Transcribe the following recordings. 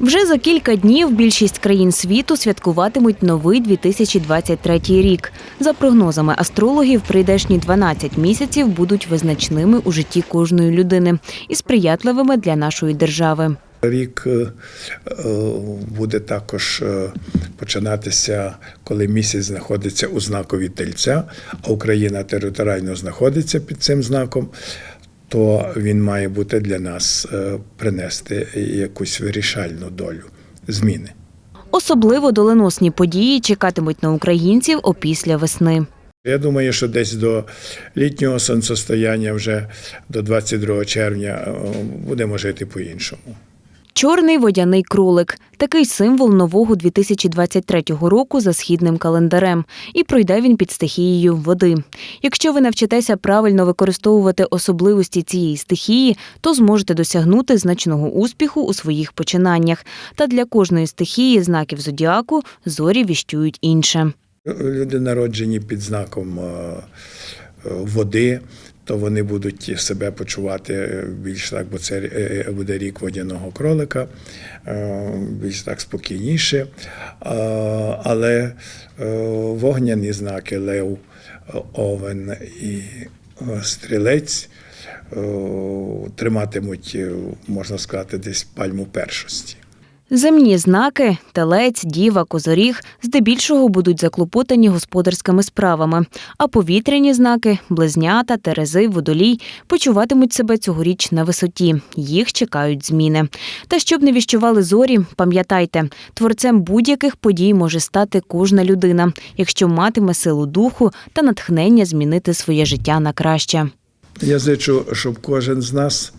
Вже за кілька днів більшість країн світу святкуватимуть новий 2023 рік. За прогнозами астрологів, прийдешні 12 місяців будуть визначними у житті кожної людини і сприятливими для нашої держави. Рік е, е, буде також е, починатися, коли місяць знаходиться у знакові тельця, а Україна територіально знаходиться під цим знаком, то він має бути для нас е, принести якусь вирішальну долю зміни. Особливо доленосні події чекатимуть на українців опісля весни. Я думаю, що десь до літнього сонцестояння, вже до 22 червня, е, будемо жити по-іншому. Чорний водяний кролик такий символ нового 2023 року за східним календарем, і пройде він під стихією води. Якщо ви навчитеся правильно використовувати особливості цієї стихії, то зможете досягнути значного успіху у своїх починаннях. Та для кожної стихії знаків зодіаку зорі віщують інше. Люди народжені під знаком е, води, то вони будуть себе почувати е, більш так, бо це е, буде рік водяного кролика, е, більш так спокійніше. Але е, вогняні знаки лев, е, овен і е, стрілець е, триматимуть, е, можна сказати, десь пальму першості. Земні знаки телець, діва, козоріг здебільшого будуть заклопотані господарськими справами, а повітряні знаки близнята, терези, водолій почуватимуть себе цьогоріч на висоті. Їх чекають зміни. Та щоб не віщували зорі, пам'ятайте, творцем будь-яких подій може стати кожна людина, якщо матиме силу духу та натхнення змінити своє життя на краще. Я зичу, щоб кожен з нас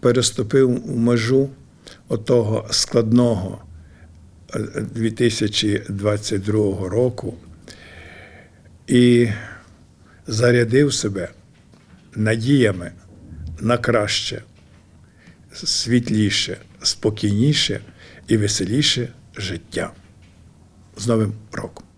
переступив межу отого складного е, 2022 року і зарядив себе надіями на краще, світліше, спокійніше і веселіше життя. З Новим роком!